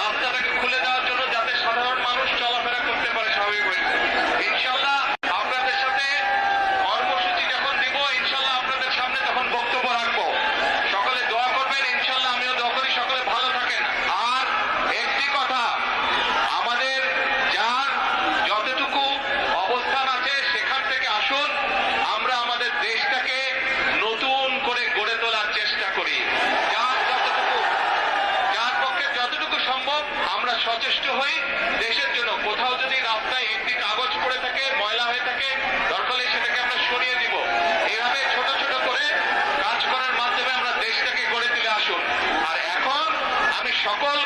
রাস্তাটাকে খুলে দেওয়ার জন্য যাতে সাধারণ মানুষ চলাফেরা করতে পারে। হয়ে দেশের জন্য। কোথাও যদি রাস্তায় একটি কাগজ পড়ে থাকে, ময়লা হয়ে থাকে দরকার সেটাকে আমরা সরিয়ে দিব। এভাবে ছোট ছোট করে কাজ করার মাধ্যমে আমরা দেশটাকে গড়ে তুলে আসুন। আর এখন আমি সকল